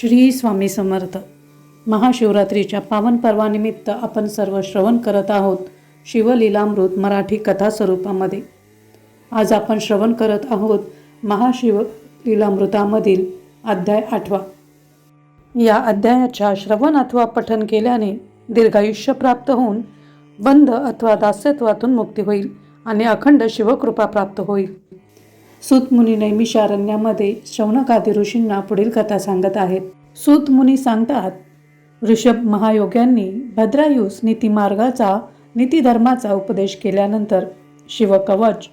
श्री स्वामी समर्थ. महाशिवरात्रीच्या पावन पर्वानिमित्त आपण सर्व श्रवण करत आहोत शिवलीलामृत मराठी कथा स्वरूपामध्ये. आज आपण श्रवण करत आहोत महाशिव लीलामृतामधील अध्याय आठवा. या अध्यायाच्या श्रवण अथवा पठन केल्याने दीर्घायुष्य प्राप्त होऊन बंध अथवा दास्यत्वातून मुक्ती होईल आणि अखंड शिवकृपा प्राप्त होईल. सुतमुनी नैमिषारण्यामध्ये शौनकादी ऋषींना पुढील कथा सांगत आहेत. सुतमुनी सांगतात ऋषभ महायोग्यांनी भद्रायुस नीतिमार्गाचा नीतिधर्माचा उपदेश केल्यानंतर शिवकवच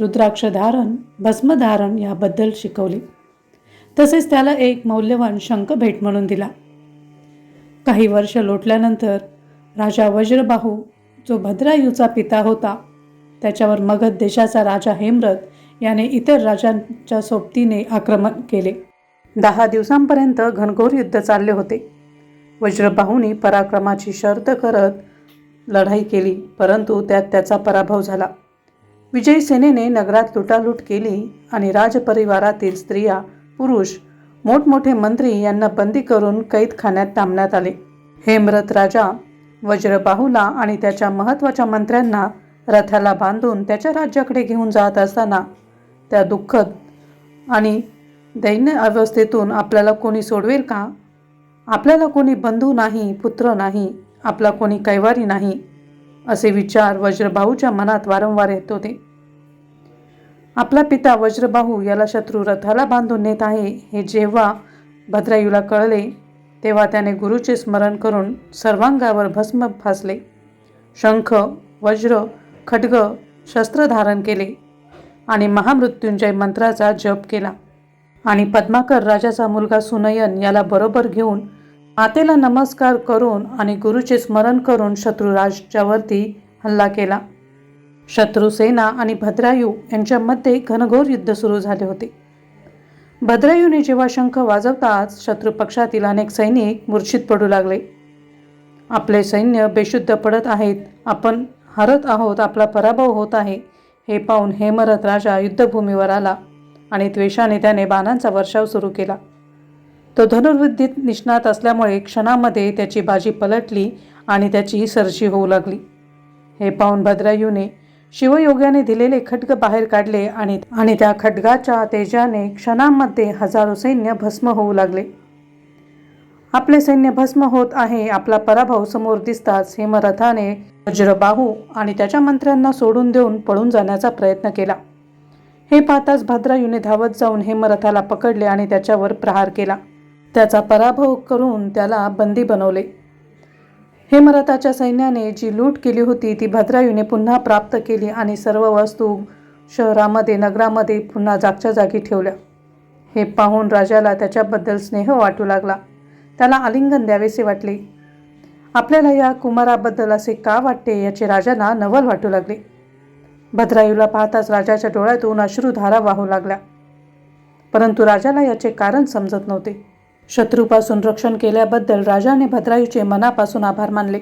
रुद्राक्षधारण भस्मधारण याबद्दल शिकवले. तसेच त्याला एक मौल्यवान शंख भेट म्हणून दिला. काही वर्ष लोटल्यानंतर राजा वज्रबाहू जो भद्रायूचा पिता होता त्याच्यावर मगध देशाचा राजा हेमरथ याने इतर राजांच्या सोबतीने आक्रमण केले. दहा दिवसांपर्यंत घनघोर युद्ध चालले होते. वज्रबाहूनी पराक्रमाची शर्त करत लढाई केली परंतु त्यात त्याचा पराभव झाला. विजयी सेनेने नगरात लुटालूट केली आणि राजपरिवारातील स्त्रिया पुरुष मोठमोठे मंत्री यांना बंदी करून कैदखान्यात थांबण्यात आले. हेमरथ राजा वज्रबाहूला आणि त्याच्या महत्त्वाच्या मंत्र्यांना रथाला बांधून त्याच्या राज्याकडे घेऊन जात असताना त्या दुःखद आणि दैन्य अवस्थेतून आपल्याला कोणी सोडवेल का? आपल्याला कोणी बंधू नाही पुत्र नाही आपला कोणी कैवारी नाही असे विचार वज्रबाहूच्या मनात वारंवार येत होते. आपला पिता वज्रबाहू याला शत्रू रथाला बांधून नेत आहे हे जेव्हा भद्रायूला कळले तेव्हा त्याने गुरुचे स्मरण करून सर्वांगावर भस्म फासले. शंख वज्र खड्ग शस्त्र धारण केले आणि महामृत्युंजय मंत्राचा जप केला. आणि पद्माकर राजाचा मुलगा सुनयन याला बरोबर घेऊन मातेला नमस्कार करून आणि गुरुचे स्मरण करून शत्रुराजच्यावरती हल्ला केला. शत्रुसेना आणि भद्रायू यांच्यामध्ये घनघोर युद्ध सुरू झाले होते. भद्रायूने जेव्हा शंख वाजवताच शत्रुपक्षातील अनेक सैनिक मूर्छित पडू लागले. आपले सैन्य बेशुद्ध पडत आहेत. आपण हरत आहोत आपला पराभव होत आहे. हे पाहून हेमरथ राजा युद्धभूमीवर आला आणि द्वेषाने त्याने बाणांचा वर्षाव सुरू केला. तो धनुर्विद्येत निष्णात असल्यामुळे क्षणामध्ये त्याची बाजी पलटली आणि त्याची सरशी होऊ लागली. हे पाहून भद्रायूने शिवयोग्याने दिलेले खड्ग बाहेर काढले आणि आणि त्या खड्गाच्या तेजाने क्षणामध्ये हजारो सैन्य भस्म होऊ लागले. आपले सैन्य भस्म होत आहे आपला पराभव समोर दिसताच हेमरथाने वज्रबाहू आणि त्याच्या मंत्र्यांना सोडून देऊन पळून जाण्याचा प्रयत्न केला. हे पाहताच भद्रायूने धावत जाऊन हेमरथाला पकडले आणि त्याच्यावर प्रहार केला. त्याचा पराभव करून त्याला बंदी बनवले. हेमरथाच्या सैन्याने जी लूट केली होती ती भद्रायूने पुन्हा प्राप्त केली आणि सर्व वस्तू शहरामध्ये नगरामध्ये पुन्हा जागच्या जागी ठेवल्या. हे पाहून राजाला त्याच्याबद्दल स्नेह वाटू लागला. त्याला आलिंगन द्यावेसे वाटले. आपल्याला या कुमाराबद्दल असे का वाटते याचे राजाला नवल वाटू लागले. भद्रायूला पाहताच राजाच्या डोळ्यातून अश्रुधारा वाहू लागल्या. परंतु राजाला याचे कारण समजत नव्हते. शत्रूपासून रक्षण केल्याबद्दल राजाने भद्रायूचे मनापासून आभार मानले.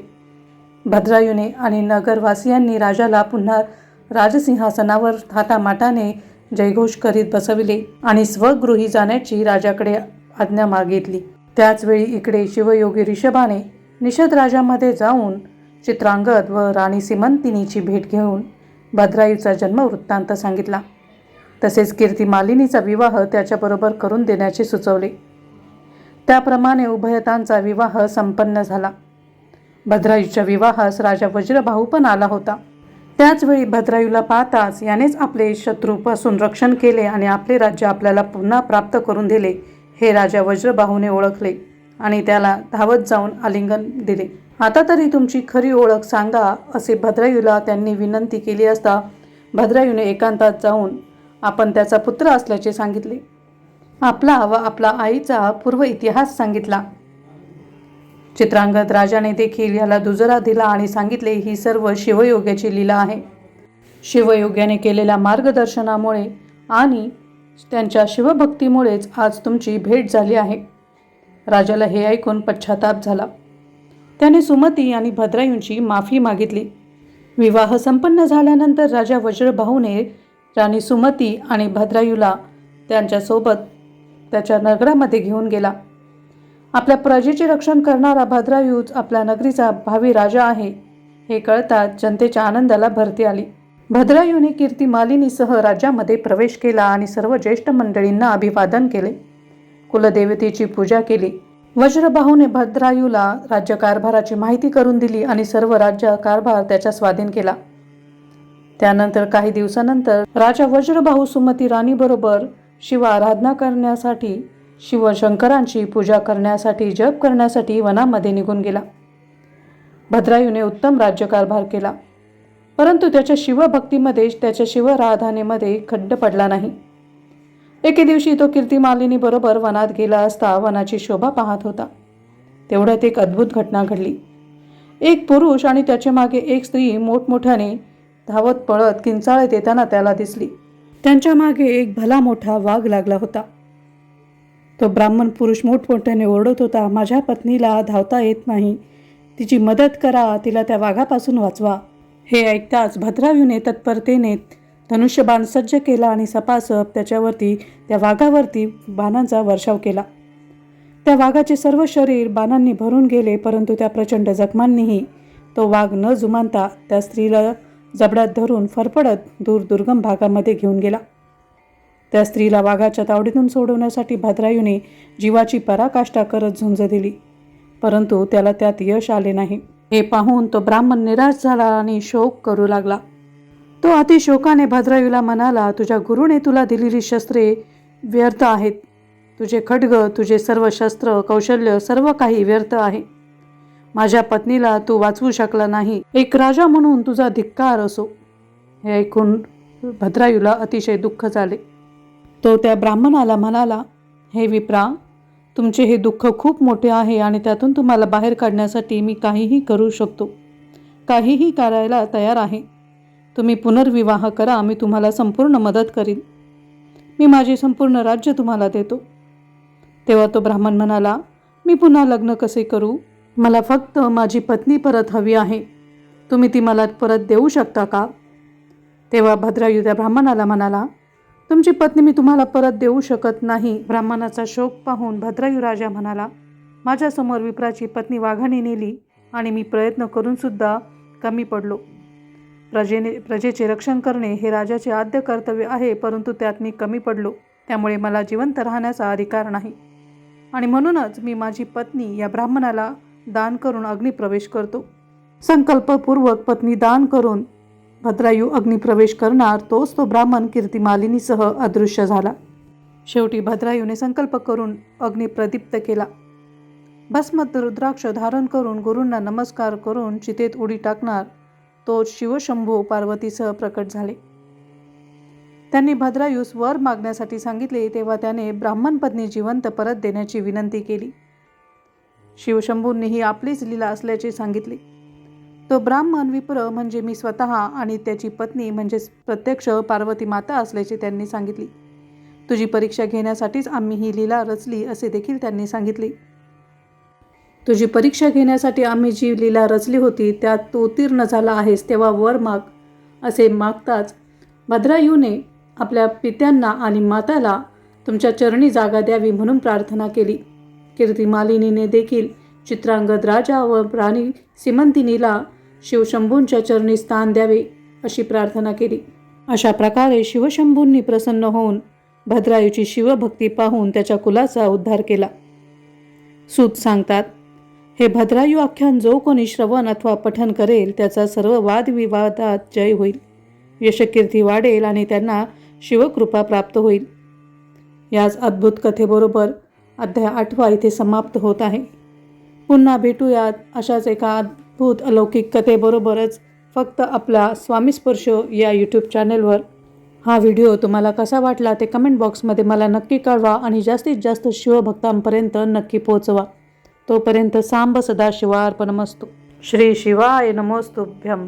भद्रायूने आणि नगरवासियांनी राजाला पुन्हा राजसिंहासनावर थाटामाटाने जयघोष करीत बसविले आणि स्वगृही जाण्याची राजाकडे आज्ञा मागितली. त्याचवेळी इकडे शिवयोगी ऋषभाने निषदराजामध्ये जाऊन चित्रांगद व राणी सिमंतिनीची भेट घेऊन भद्रायूचा जन्मवृत्तांत सांगितला. तसेच कीर्ती मालिनीचा विवाह त्याच्याबरोबर करून देण्याचे सुचवले. त्याप्रमाणे उभयतांचा विवाह संपन्न झाला. भद्रायूच्या विवाहास राजा वज्रभाऊ पण आला होता. त्याचवेळी भद्रायूला पाहताच यानेच आपले शत्रूपासून रक्षण केले आणि आपले राज्य आपल्याला पुन्हा प्राप्त करून दिले. हे राजा वज्रबाहूने ओळखले आणि त्याला धावत जाऊन आलिंगन दिले. आता तरी तुमची खरी ओळख सांगा असे भद्रायूला त्यांनी विनंती केली असता भद्रायूने एकांतात जाऊन आपण त्याचा पुत्र असल्याचे सांगितले. आपला व आपला आईचा पूर्व इतिहास सांगितला. चित्रांगद राजाने देखील याला दुजरा दिला आणि सांगितले ही सर्व शिवयोग्याची लीला आहे. शिवयोग्याने केलेल्या मार्गदर्शनामुळे आणि त्यांच्या शिवभक्तीमुळेच आज तुमची भेट झाली आहे. राजाला हे ऐकून पश्चाताप झाला. त्याने सुमती आणि भद्रायूंची माफी मागितली. विवाह संपन्न झाल्यानंतर राजा वज्रभाऊने राणी सुमती आणि भद्रायूला त्यांच्यासोबत त्याच्या नगरामध्ये घेऊन गेला. आपल्या प्रजेचे रक्षण करणारा भद्रायूच आपल्या नगरीचा भावी राजा आहे हे कळताच जनतेच्या आनंदाला भरती आली. भद्रायूने कीर्ती मालिनीसह राज्यामध्ये प्रवेश केला आणि सर्व ज्येष्ठ मंडळींना अभिवादन केले. कुलदेवतेची पूजा केली. वज्रबाहूने भद्रायूला राज्यकारभाराची माहिती करून दिली आणि सर्व राज्य कारभार त्याच्या स्वाधीन केला. त्यानंतर काही दिवसानंतर राजा वज्रबाहू सुमती राणीबरोबर शिव आराधना करण्यासाठी शिवशंकरांची पूजा करण्यासाठी जप करण्यासाठी वनामध्ये निघून गेला. भद्रायूने उत्तम राज्यकारभार केला. परंतु त्याच्या शिवभक्तीमध्ये त्याच्या शिवराधानेमध्ये खड्ड पडला नाही. एके दिवशी तो कीर्तिमालिनीबरोबर वनात गेला असता वनाची शोभा पाहत होता. तेवढ्यात एक अद्भुत घटना घडली. एक पुरुष आणि त्याच्यामागे एक स्त्री मोठमोठ्याने धावत पळत किंचाळत येताना त्याला दिसली. त्यांच्या मागे एक भला मोठा वाघ लागला होता. तो ब्राह्मण पुरुष मोठमोठ्याने ओरडत होता माझ्या पत्नीला धावता येत नाही. तिची मदत करा तिला त्या वाघापासून वाचवा. हे ऐकताच भद्रायूने तत्परतेने धनुष्यबाण सज्ज केला आणि सपासप त्याच्यावरती त्या वाघावरती बाणांचा वर्षाव केला. त्या वाघाचे सर्व शरीर बाणांनी भरून गेले परंतु त्या प्रचंड जखमांनीही तो वाघ न जुमानता त्या स्त्रीला जबड्यात धरून फरफडत दूर दुर्गम भागामध्ये घेऊन गेला. त्या स्त्रीला वाघाच्या तावडीतून सोडवण्यासाठी भद्रायूने जीवाची पराकाष्ठा करत झुंज दिली परंतु त्याला त्यात यश आले नाही. हे पाहून तो ब्राह्मण निराश झाला आणि शोक करू लागला. तो अतिशोकाने भद्रायूला म्हणाला तुझ्या गुरुने तुला दिलेली शस्त्रे व्यर्थ आहेत. तुझे खड्ग तुझे सर्व शस्त्र कौशल्य सर्व काही व्यर्थ आहे. माझ्या पत्नीला तू वाचवू शकला नाही. एक राजा म्हणून तुझा धिक्कार असो. हे ऐकून भद्रायूला अतिशय दुःख झाले. तो त्या ब्राह्मणाला म्हणाला हे विप्रा तुमचे हे दुःख खूप मोठे आहे आणि त्यातून तुम्हाला बाहेर काढण्यासाठी मी काहीही करू शकतो. काहीही करायला तयार आहे. तुम्ही पुनर्विवाह करा मी तुम्हाला संपूर्ण मदत करीन. मी माझे संपूर्ण राज्य तुम्हाला देतो. तेव्हा तो ब्राह्मण म्हणाला मी पुन्हा लग्न कसे करू? मला फक्त माझी पत्नी परत हवी आहे. तुम्ही ती मला परत देऊ शकता का? तेव्हा भद्रायू त्या ब्राह्मणाला म्हणाला तुमची पत्नी मी तुम्हाला परत देऊ शकत नाही. ब्राह्मणाचा शोक पाहून भद्रायू राजा म्हणाला माझ्यासमोर विप्राची पत्नी वाघाने नेली आणि मी प्रयत्न करूनसुद्धा कमी पडलो. प्रजेने प्रजेचे रक्षण करणे हे राजाचे आद्य कर्तव्य आहे परंतु त्यात मी कमी पडलो. त्यामुळे मला जिवंत राहण्याचा अधिकार नाही. आणि म्हणूनच मी माझी पत्नी या ब्राह्मणाला दान करून अग्निप्रवेश करतो. संकल्पपूर्वक पत्नी दान करून भद्रायू अग्निप्रवेश करणार तोच तो ब्राह्मण कीर्तिमालिनीसह अदृश्य झाला. शेवटी भद्रायूने संकल्प करून अग्निप्रदीप्त केला. भस्मत रुद्राक्ष धारण करून गुरूंना नमस्कार करून चितेत उडी टाकणार तो शिवशंभू पार्वतीसह प्रकट झाले. त्यांनी भद्रायूस वर मागण्यासाठी सांगितले तेव्हा त्याने ब्राह्मण पत्नी जिवंत परत देण्याची विनंती केली. शिवशंभूंनीही आपलीच लीला असल्याचे सांगितले. तो ब्राह्मण विप्र म्हणजे मी स्वतः आणि त्याची पत्नी म्हणजेच प्रत्यक्ष पार्वती माता असल्याचे त्यांनी सांगितली. तुझी परीक्षा घेण्यासाठीच आम्ही ही लीला रचली असे देखील त्यांनी सांगितले. तुझी परीक्षा घेण्यासाठी आम्ही जी लीला रचली होती त्यात तू उत्तीर्ण झाला आहेस तेव्हा वर माग असे मागताच भद्रायूने आपल्या पित्यांना आणि माताला तुमच्या चरणी जागा द्यावी म्हणून प्रार्थना केली. कीर्तिमालिनीने देखील चित्रांगद राजा व राणी सिमंतिनीला शिवशंभूंच्या चरणी स्थान द्यावे अशी प्रार्थना केली. अशा प्रकारे शिवशंभूंनी प्रसन्न होऊन भद्रायूची शिवभक्ती पाहून त्याच्या कुलाचा उद्धार केला. सूत सांगतात हे भद्रायू आख्यान जो कोणी श्रवण अथवा पठन करेल त्याचा सर्व वादविवादात जय होईल. यशकीर्ती वाढेल आणि त्यांना शिवकृपा प्राप्त होईल. याच अद्भुत कथेबरोबर अध्याय आठवा इथे समाप्त होत आहे. पुन्हा भेटूयात अशाच एका अद्भुत अलौकिक कथेबरोबरच फक्त आपला स्वामीस्पर्श या यूट्यूब चॅनलवर हा व्हिडिओ तुम्हाला कसा वाटला ते कमेंट बॉक्समध्ये मला नक्की कळवा आणि जास्तीत जास्त शिवभक्तांपर्यंत नक्की पोहोचवा. तोपर्यंत सांब सदा शिवार्पणमस्तु. श्री शिवाय नमोस्तुभ्यम.